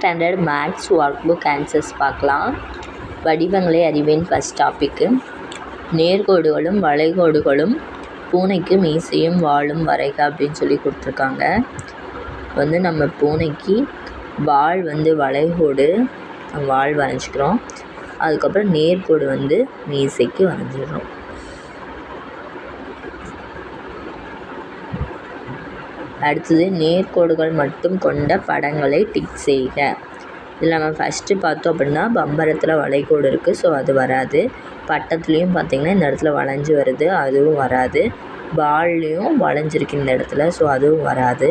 Standard maths workbook answers பார்க்கலாம். வடிவங்களை அறிவேன் ஃபஸ்ட் டாப்பிக்கு நேர்கோடுகளும் வளைகோடுகளும் பூனைக்கு மீசையும் வாழும் வரைக அப்படின்னு சொல்லி கொடுத்துருக்காங்க. வந்து நம்ம பூனைக்கு வால் வந்து வளைகோடு வால் வரைஞ்சிக்கிறோம். அதுக்கப்புறம் நேர்கோடு வந்து மீசைக்கு வரைஞ்சிடுறோம். அடுத்தது நேர்கோடுகள் மட்டும் கொண்ட படங்களை டிக் செய்க. இதில் நம்ம ஃபஸ்ட்டு பார்த்தோம் அப்படின்னா பம்பரத்தில் வளைகோடு இருக்குது ஸோ அது வராது. பட்டத்துலேயும் பார்த்திங்கன்னா இந்த இடத்துல வளைஞ்சு வருது அதுவும் வராது. பால்லேயும் வளைஞ்சிருக்கு இந்த இடத்துல ஸோ அதுவும் வராது.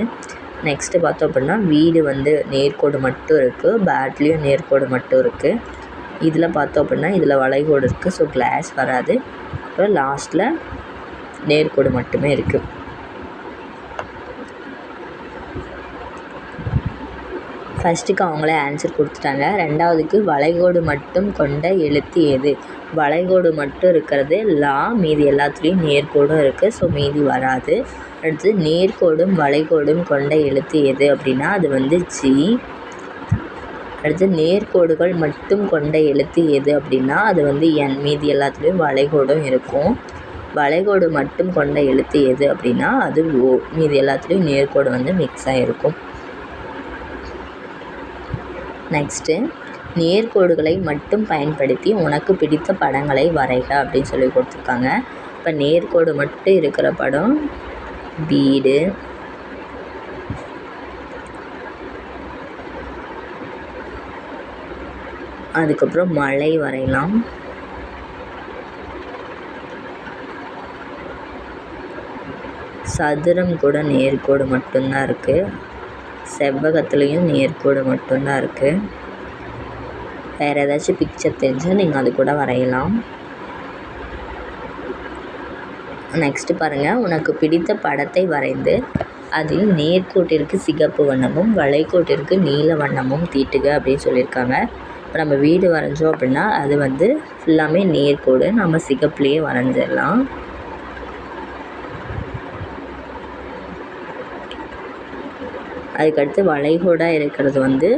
நெக்ஸ்ட்டு பார்த்தோம் அப்படின்னா வீடு வந்து நேர்கோடு மட்டும் இருக்குது பேட்லேயும் நேர்கோடு மட்டும் இருக்குது இதில் பார்த்தோம் அப்படின்னா இதில் வளைகோடு இருக்குது ஸோ கிளாஸ் வராது. அப்புறம் லாஸ்ட்டில் நேர்கோடு மட்டுமே இருக்குது ஃபஸ்ட்டுக்கு அவங்களே ஆன்சர் கொடுத்துட்டாங்க. ரெண்டாவதுக்கு வளைகோடு மட்டும் கொண்ட எழுத்து எது? வளைகோடு மட்டும் இருக்கிறது. லா மீதி எல்லாத்துலேயும் நேர்கோடும் இருக்குது ஸோ மீதி வராது. அடுத்து நேர்கோடும் வளைகோடும் கொண்ட எழுத்து எது அப்படின்னா அது வந்து ஜி. அடுத்து நேர்கோடுகள் மட்டும் கொண்ட எழுத்து எது அப்படின்னா அது வந்து என். மீதி எல்லாத்துலேயும் வளைகோடும் இருக்கும். வளைகோடு மட்டும் கொண்ட எழுத்து எது அப்படின்னா அது ஓ. மீதி எல்லாத்துலேயும் நேர்கோடு வந்து மிக்ஸ் ஆகிருக்கும் நெக்ஸ்ட்டு நேர்கோடுகளை மட்டும் பயன்படுத்தி உனக்கு பிடித்த படங்களை வரைக அப்படின்னு சொல்லி கொடுத்துருக்காங்க. இப்போ நேர்கோடு மட்டும் இருக்கிற படம் வீடு. அதுக்கப்புறம் மலை வரையலாம். சதுரம் கூட நேர்கோடு மட்டும்தான் இருக்குது செவ்வகத்துலேயும் நேர்கோடு மட்டும்தான் இருக்குது வேறு ஏதாச்சும் பிக்சர் தெரிஞ்சால் நீங்கள் அது கூட வரையலாம். நெக்ஸ்ட்டு பாருங்கள் உனக்கு பிடித்த படத்தை வரைந்து அதில் நேர்கோட்டிற்கு சிகப்பு வண்ணமும் வளைகோட்டிற்கு நீல வண்ணமும் தீட்டுக அப்படின்னு சொல்லியிருக்காங்க. இப்போ நம்ம வீடு வரைஞ்சோம் அப்படின்னா அது வந்து ஃபுல்லாமே நேர்கோடு. நம்ம சிகப்புலேயே வரைஞ்சிடலாம். அதுக்கடுத்து வளைகோடாக இருக்கிறது வந்து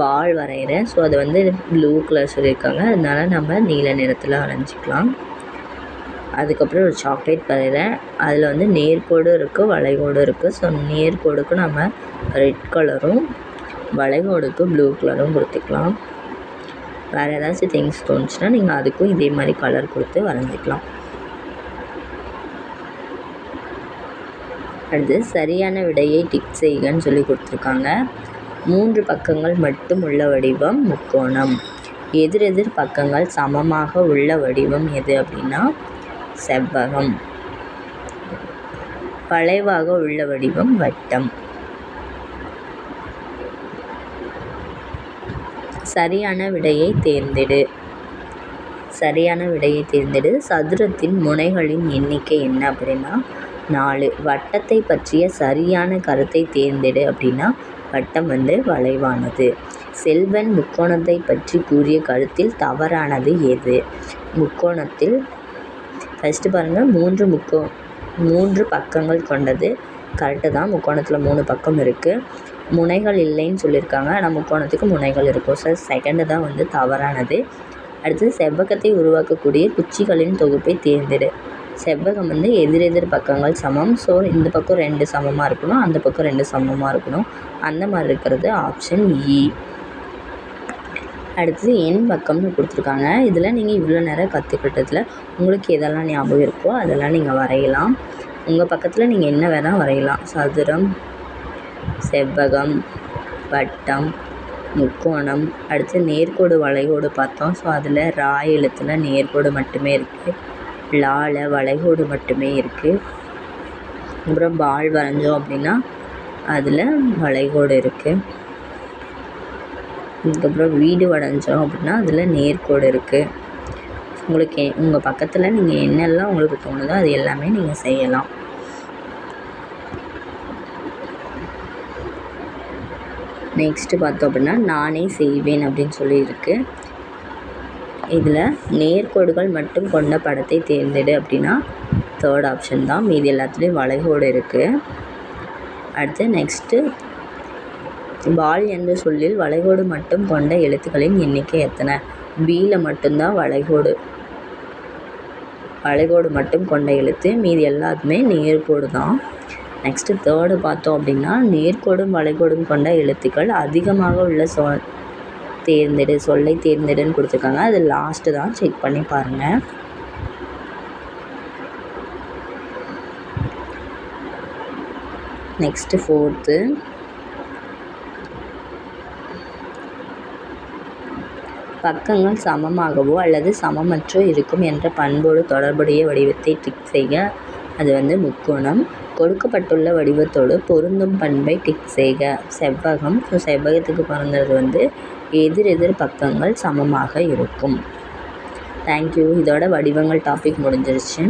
பால் வரைகிறேன் ஸோ அது வந்து ப்ளூ கலர் சொல்லியிருக்காங்க. அதனால நம்ம நீல நிறத்தில் வரைஞ்சிக்கலாம் அதுக்கப்புறம் ஒரு சாக்லேட் வரைகிறேன் அதில் வந்து நேர்கோடும் இருக்குது வளைகோடும் இருக்குது ஸோ நேர்கோடுக்கு நம்ம ரெட் கலரும் வளைகோடுக்கு ப்ளூ கலரும் கொடுத்துக்கலாம். வேறு ஏதாச்சும் திங்ஸ் தோணுச்சுன்னா நீங்கள் அதுக்கும் இதே மாதிரி கலர் கொடுத்து வரைஞ்சிக்கலாம். அடுத்து சரியான விடையை டிக் செய்கன்னு சொல்லி கொடுத்துருக்காங்க. மூன்று பக்கங்கள் மட்டும் உள்ள வடிவம் முக்கோணம். எதிரெதிர் பக்கங்கள் சமமாக உள்ள வடிவம் எது அப்படின்னா செவ்வகம். வளைவாக உள்ள வடிவம் வட்டம். சரியான விடையை தேர்ந்தெடு. சரியான விடையை தேர்ந்தெடு. சதுரத்தின் முனைகளின் எண்ணிக்கை என்ன அப்படின்னா நாலு. வட்டத்தை பற்றிய சரியான கருத்தை தேர்ந்தெடு அப்படின்னா வட்டம் வந்து வளைவானது. செல்வன் முக்கோணத்தை பற்றி கூறிய கருத்தில் தவறானது எது? முக்கோணத்தில் ஃபஸ்ட்டு பாருங்கள் மூன்று முக்கோ மூன்று பக்கங்கள் கொண்டது. கரெக்டு தான். முக்கோணத்தில் மூணு பக்கம் இருக்குது முனைகள் இல்லைன்னு சொல்லியிருக்காங்க. ஆனால் முக்கோணத்துக்கு முனைகள் இருக்கும். ஸோ செகண்டு தான் வந்து தவறானது. அடுத்து செவ்வகத்தை உருவாக்கக்கூடிய குச்சிகளின் தொகுப்பை தேர்ந்தெடு. செவ்வகம் வந்து எதிரெதிர் பக்கங்கள் சமம். ஸோ இந்த பக்கம் ரெண்டு சமமாக இருக்கணும் அந்த பக்கம் ரெண்டு சமமாக இருக்கணும். அந்த மாதிரி இருக்கிறது ஆப்ஷன் இ e. அடுத்தது என் பக்கம்னு கொடுத்துருக்காங்க. இதில் நீங்கள் இவ்வளோ நேரம் கற்றுக்கிட்டதில் உங்களுக்கு எதெல்லாம் ஞாபகம் இருக்கோ அதெல்லாம் நீங்கள் வரையலாம். உங்கள் பக்கத்தில் நீங்கள் என்ன வேணால் வரையலாம். சதுரம் செவ்வகம் வட்டம் முக்கோணம். அடுத்து நேர்கோடு வளைகோடு பார்த்தோம். ஸோ அதில் ரா எழுத்தில் நேர்கோடு மட்டுமே இருக்குது லால வளைகோடு மட்டுமே இருக்குது அப்புறம் பால் வரைஞ்சோம் அப்படின்னா அதில் வளைகோடு இருக்குது இதுக்கப்புறம் வீடு வரைஞ்சோம் அப்படின்னா அதில் நேர்கோடு இருக்குது உங்களுக்கு உங்கள் பக்கத்தில் நீங்கள் என்னெல்லாம் உங்களுக்கு தோணுதோ அது எல்லாமே நீங்கள் செய்யலாம். நெக்ஸ்ட்டு பார்த்தோம் அப்படின்னா நானே செய்வேன் அப்படின்னு சொல்லி இருக்குது இதில் நேர்கோடுகள் மட்டும் கொண்ட படத்தை தேர்ந்தெடு அப்படின்னா தேர்ட் ஆப்ஷன் தான். மீதி எல்லாத்துலேயும் வளைகோடு இருக்குது அடுத்து நெக்ஸ்ட்டு பால் என்ற சொல்லில் வளைகோடு மட்டும் கொண்ட எழுத்துக்களின் எண்ணிக்கை எத்தனை? பியில் மட்டும்தான் வளைகோடு. வளைகோடு மட்டும் கொண்ட எழுத்து. மீதி எல்லாத்துமே நேர்கோடு தான். நெக்ஸ்ட்டு தேர்டு பார்த்தோம் அப்படின்னா நேர்கோடும் வளைகோடும் கொண்ட எழுத்துக்கள் அதிகமாக உள்ள சொல் தேர்ந்தெடு சொல்லை தேர்ந்தெடுன்னு கொடுத்துருக்காங்க. அது லாஸ்ட்டு தான். செக் பண்ணி பாருங்கள் நெக்ஸ்ட்டு ஃபோர்த்து பக்கங்கள் சமமாகவோ அல்லது சமமற்றோ இருக்கும் என்ற பண்போடு தொடர்புடைய வடிவத்தை டிக் செய்க. அது வந்து முக்கோணம். கொடுக்கப்பட்டுள்ள வடிவத்தோடு பொருந்தும் பண்பை டிக் செய்க. செவ்வகம் ஸோ செவ்வகத்துக்கு பிறந்தது வந்து எதிர் எதிர் பக்கங்கள் சமமாக இருக்கும். தேங்க்யூ இதோட வடிவங்கள் டாபிக் முடிஞ்சிருச்சு.